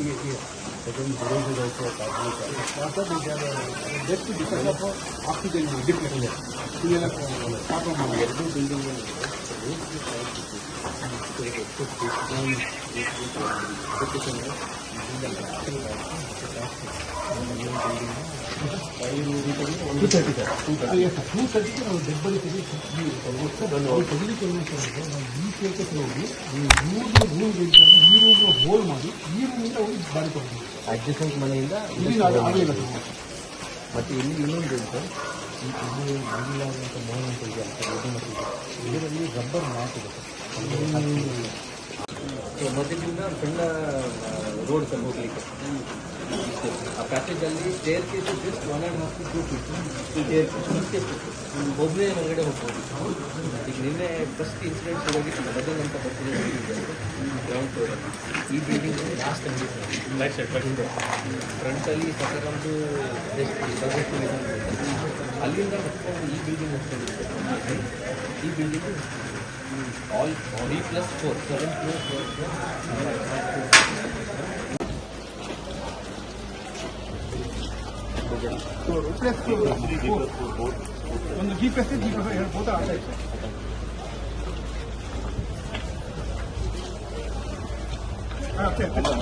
second Durant is also a partner. After they have a best to decide for oxygen different. Similar apart from the other building and the two thirty sir two ತರ್ಟಿಗೆ ನಾವು dead body ತೆಗಿ ನಾವು ತೆಗಿಲಿಕ್ಕೆ ಈ ಕೇಳ್ಕೊತ ಹೋಗಿ ಮೂರು room ಈ room hole ಮಾಡಿ ಈ ರೂಮಿಂದ ಹೋಗಿ ಬಾಡಿ ಅಡ್ಜಸ್ಟ್ಮೆಂಟ್ ಮನೆಯಿಂದ ಇಲ್ಲಿ ಆಗಲಿಲ್ಲ ಸರ್ ಮತ್ತು ಇಲ್ಲಿ ಇನ್ನೊಂದು ಉಂಟು ಈ- ಇಲ್ಲಿ ಮಂಜುಳಾ ಅಂತ ಮೋಹನ್ ಸರ್ ಇದು. ಇದರಲ್ಲಿ ರಬ್ಬರ್ ಮ್ಯಾಟ್ ಇದೆ ಸರ್. ಮೊದಲಿಂದ ಸಣ್ಣ ರೋಡ್ ಸರ್ ಹೋಗ್ಲಿಕ್ಕೆ. ಆ ಪ್ಯಾಸೇಜಲ್ಲಿ staircase just one and half to feet staircase ಒಬ್ಬನೇ ಹೊರಗಡೆ ಹೋಗ್ಬೋದು. ಈಗ ನಿನ್ನೆ ಫಸ್ಟ್ ಇನ್ಸಿಡೆಂಟ್ ಹೋಗಿತ್ತು ಬದಲ್ ಅಂತ ಬರ್ತಿದೆ. ಗ್ರೌಂಡ್ ಫ್ಲೋರಲ್ಲಿ ಈ ಬಿಲ್ಡಿಂಗ್ ಲಾಸ್ಟ್ ಅಂಗಡಿ ಲೈಫ್ ಸೈಡ್ ಹಿಂದೆ ಫ್ರಂಟಲ್ಲಿ ಸಕರೊಂದು ಜಸ್ಟ್ ಅಲ್ಲಿಂದ ಈ ಬಿಲ್ಡಿಂಗ್ ಹೋಗ್ಕೊಂಡಿದ್ದೆ ಈ building all three plus four seven plus ಒಂದು ಜಿ ಜಿ ಅಷ್ಟೇ ಅಷ್ಟೇ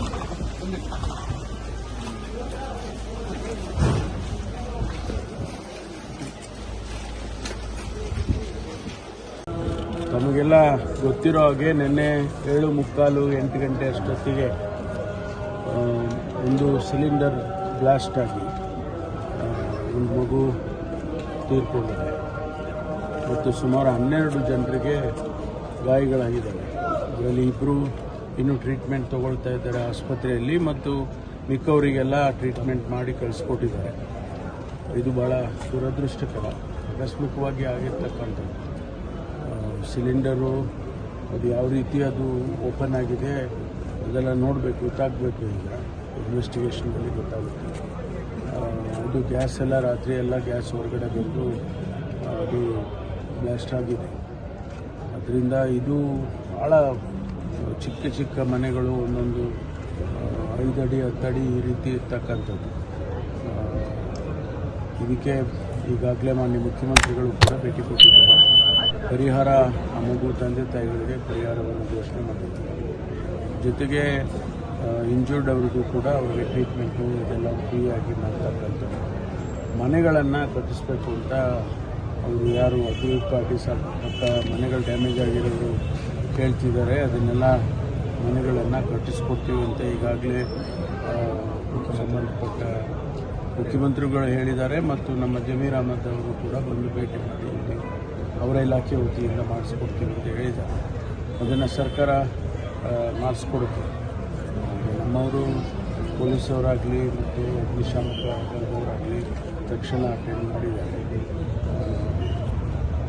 ಒಂದು ತಮಗೆಲ್ಲ ಗೊತ್ತಿರೋ ಹಾಗೆ ನಿನ್ನೆ ಏಳು ಮುಕ್ಕಾಲು ಎಂಟು ಗಂಟೆ ಅಷ್ಟೊತ್ತಿಗೆ ಒಂದು ಸಿಲಿಂಡರ್ ಬ್ಲಾಸ್ಟ್ ಆಗಿ. ಒಂದು ಮಗು ತೀರ್ಕೊಂಡಿದೆ. ಮತ್ತು ಸುಮಾರು ಹನ್ನೆರಡು ಜನರಿಗೆ ಗಾಯಗಳಾಗಿದ್ದಾವೆ. ಅದರಲ್ಲಿ ಇಬ್ಬರು ಇನ್ನೂ ಟ್ರೀಟ್ಮೆಂಟ್ ತೊಗೊಳ್ತಾ ಇದ್ದಾರೆ ಆಸ್ಪತ್ರೆಯಲ್ಲಿ ಮತ್ತು ಮಿಕ್ಕವರಿಗೆಲ್ಲ ಟ್ರೀಟ್ಮೆಂಟ್ ಮಾಡಿ ಕಳಿಸ್ಕೊಟ್ಟಿದ್ದಾರೆ. ಇದು ಭಾಳ ದುರದೃಷ್ಟಕರ, ಆಕಸ್ಮಿಕವಾಗಿ ಆಗಿರ್ತಕ್ಕಂಥದ್ದು. ಸಿಲಿಂಡರು ಅದು ಯಾವ ರೀತಿ ಅದು ಓಪನ್ ಆಗಿದೆ, ಅದೆಲ್ಲ ನೋಡಬೇಕು ಗೊತ್ತಾಗಬೇಕು ಈಗ. ಇನ್ವೆಸ್ಟಿಗೇಷನಲ್ಲಿ ಗೊತ್ತಾಗುತ್ತೆ. ಇದು ಗ್ಯಾಸ್ ಎಲ್ಲ ರಾತ್ರಿ ಎಲ್ಲ ಗ್ಯಾಸ್ ಹೊರಗಡೆ ಬಂದು ಅದು ಬ್ಲಾಸ್ಟ್ ಆಗಿದೆ. ಅದರಿಂದ ಇದು ಭಾಳ ಚಿಕ್ಕ ಚಿಕ್ಕ ಮನೆಗಳು ಒಂದೊಂದು ಐದಡಿ, ಹತ್ತಡಿ ಈ ರೀತಿ ಇರ್ತಕ್ಕಂಥದ್ದು. ಇದಕ್ಕೆ ಈಗಾಗಲೇ ಮಾನ್ಯ ಮುಖ್ಯಮಂತ್ರಿಗಳು ಕೂಡ ಭೇಟಿ ಕೊಟ್ಟಿದ್ದಾರೆ. ಪರಿಹಾರ, ಆ ಮಗು ತಂದೆ ತಾಯಿಗಳಿಗೆ ಪರಿಹಾರವನ್ನು ಘೋಷಣೆ ಮಾಡಿದ್ದಾರೆ. ಜೊತೆಗೆ ಇಂಜೂರ್ಡ್ ಅವರಿಗೂ ಕೂಡ ಅವರಿಗೆ ಟ್ರೀಟ್ಮೆಂಟು ಇದೆಲ್ಲ ಫ್ರೀಯಾಗಿ ಮಾಡ್ತಕ್ಕಂಥದ್ದು. ಮನೆಗಳನ್ನು ಕಟ್ಟಿಸ್ಬೇಕು ಅಂತ ಅವರು ಯಾರು ಅಭಿವೃದ್ಧಿ ಪಾರ್ಟಿ ಪಕ್ಕ ಮನೆಗಳು ಡ್ಯಾಮೇಜ್ ಆಗಿರೋರು ಕೇಳ್ತಿದ್ದಾರೆ. ಅದನ್ನೆಲ್ಲ ಮನೆಗಳನ್ನು ಕಟ್ಟಿಸ್ಕೊಡ್ತೀವಿ ಅಂತ ಈಗಾಗಲೇ ಸಂಬಂಧಪಟ್ಟ ಮುಖ್ಯಮಂತ್ರಿಗಳು ಹೇಳಿದ್ದಾರೆ. ಮತ್ತು ನಮ್ಮ ಜಮೀರ್ ಅಹಮದ್ ಅವರು ಕೂಡ ಬಂದು ಭೇಟಿ ಮಾಡಿ ಅವರ ಇಲಾಖೆ ವತಿಯಿಂದ ಮಾಡಿಸ್ಕೊಡ್ತೀವಿ ಅಂತ ಹೇಳಿದ್ದಾರೆ. ಅದನ್ನು ಸರ್ಕಾರ ಮಾಡಿಸ್ಕೊಡುತ್ತೆ. ನಮ್ಮವರು ಪೊಲೀಸವರಾಗಲಿ ಮತ್ತು ಅಗ್ನಿಶಾಮಕ ದಳದವರಾಗಲಿ ತಕ್ಷಣ ಅಟೆಂಡ್ ಮಾಡಿದ್ದಾರೆ.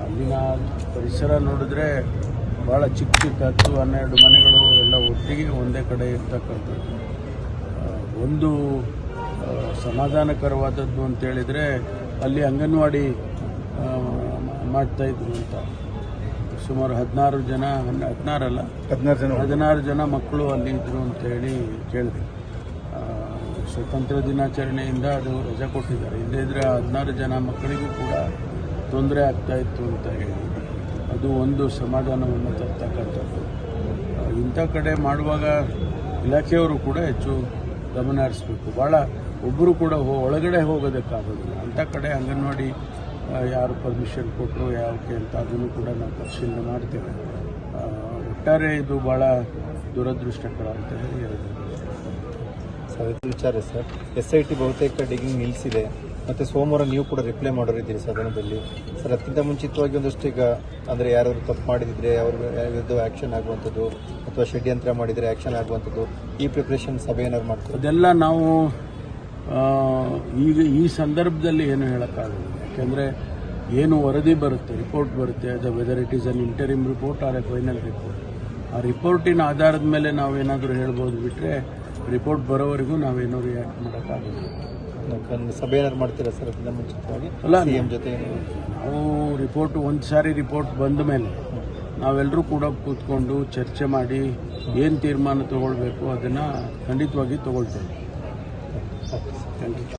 ಅಲ್ಲಿನ ಪರಿಸರ ನೋಡಿದ್ರೆ ಭಾಳ ಚಿಕ್ಕ ಚಿಕ್ಕ ಹತ್ತು ಹನ್ನೆರಡು ಮನೆಗಳು ಎಲ್ಲ ಒಟ್ಟಿಗೆ ಒಂದೇ ಕಡೆ ಇರ್ತಕ್ಕಂಥದ್ದು. ಒಂದು ಸಮಾಧಾನಕರವಾದದ್ದು ಅಂತೇಳಿದರೆ ಅಲ್ಲಿ ಅಂಗನವಾಡಿ ಮಾಡ್ತಾಯಿದ್ರು ಅಂತ. ಸುಮಾರು ಹದಿನಾರು ಜನ ಹನ್ನ ಹದಿನಾರಲ್ಲ ಹದಿನಾರು ಜನ ಹದಿನಾರು ಜನ ಮಕ್ಕಳು ಅಲ್ಲಿ ಇದ್ರು ಅಂತ ಹೇಳಿ ಕೇಳಿದೆ ಸ್ವತಂತ್ರ ದಿನಾಚರಣೆಯಿಂದ ಅದು ರಜೆ ಕೊಟ್ಟಿದ್ದಾರೆ. ಇಲ್ಲದೇ ಇದ್ರೆ ಹದಿನಾರು ಜನ ಮಕ್ಕಳಿಗೂ ಕೂಡ ತೊಂದರೆ ಆಗ್ತಾ ಇತ್ತು ಅಂತ ಹೇಳಿ. ಅದು ಒಂದು ಸಮಾಧಾನವನ್ನು ತರ್ತಕ್ಕಂಥದ್ದು. ಇಂಥ ಕಡೆ ಮಾಡುವಾಗ ಇಲಾಖೆಯವರು ಕೂಡ ಹೆಚ್ಚು ಗಮನ ಹರಿಸ್ಬೇಕು. ಭಾಳ ಒಬ್ಬರು ಕೂಡ ಹೋ- ಒಳಗಡೆ ಹೋಗೋದಕ್ಕಾಗೋದಿಲ್ಲ. ಅಂಥ ಕಡೆ ಅಂಗನವಾಡಿ ಯಾರು ಪರ್ಮಿಷನ್ ಕೊಟ್ಟರು ಯಾವಕ್ಕೆ ಅಂತ ಅದನ್ನು ಕೂಡ ನಾವು ಪರಿಶೀಲನೆ ಮಾಡ್ತೇವೆ. ಒಟ್ಟಾರೆ ಇದು ಭಾಳ ದುರದೃಷ್ಟಕರ ಅಂತ ಹೇಳಿ ಹೇಳ್ಬೋದು. ವಿಚಾರ ಸರ್. ಎಸ್ ಐ ಟಿ ಬಹುತೇಕ ಡಿಗ್ರಿಂಗ್ ನಿಲ್ಲಿಸಿದೆ ಮತ್ತು ಸೋಮವಾರ ನೀವು ಕೂಡ ರಿಪ್ಲೈ ಮಾಡೋರಿದ್ದೀರಿ ಸದನದಲ್ಲಿ ಸರ್ ಅದಕ್ಕಿಂತ ಮುಂಚಿತವಾಗಿ ಒಂದಷ್ಟು ಈಗ ಅಂದರೆ ಯಾರಾದರೂ ತಪ್ಪು ಮಾಡಿದಿದ್ರೆ ಅವ್ರ ವಿರುದ್ಧ ಆ್ಯಕ್ಷನ್ ಆಗುವಂಥದ್ದು ಅಥವಾ ಷಡ್ಯಂತ್ರ ಮಾಡಿದರೆ ಆ್ಯಕ್ಷನ್ ಆಗುವಂಥದ್ದು ಈ ಪ್ರಿಪ್ರೇಷನ್ ಸಭೆ ಏನಾದ್ರು ಮಾಡ್ತಾರೆ? ಅದೆಲ್ಲ ನಾವು ಈಗ ಈ ಸಂದರ್ಭದಲ್ಲಿ ಏನು ಹೇಳೋಕ್ಕಾಗಲ್ಲ. ಯಾಕೆಂದರೆ ಏನು ವರದಿ ಬರುತ್ತೆ ರಿಪೋರ್ಟ್ ಬರುತ್ತೆ ಅದು whether it is an interim report or a final report ಆ ರಿಪೋರ್ಟಿನ ಆಧಾರದ ಮೇಲೆ ನಾವೇನಾದರೂ ಹೇಳ್ಬೋದು ಬಿಟ್ಟರೆ ರಿಪೋರ್ಟ್ ಬರೋವರೆಗೂ ನಾವೇನೂ ರಿಯಾಕ್ಟ್ ಮಾಡೋಕ್ಕಾಗಲ್ಲ ಸಭೆ ಏನಾದ್ರು ಮಾಡ್ತೀರಾ ಸರ್ ಅಲ್ಲ, ಜೊತೆ ನಾವು ರಿಪೋರ್ಟ್ ಒಂದು ಸಾರಿ ರಿಪೋರ್ಟ್ ಬಂದ ಮೇಲೆ ನಾವೆಲ್ಲರೂ ಕೂಡ ಕೂತ್ಕೊಂಡು ಚರ್ಚೆ ಮಾಡಿ ಏನು ತೀರ್ಮಾನ ತಗೊಳ್ಬೇಕು ಅದನ್ನು ಖಂಡಿತವಾಗಿ ತಗೊಳ್ತೇವೆ. Thank you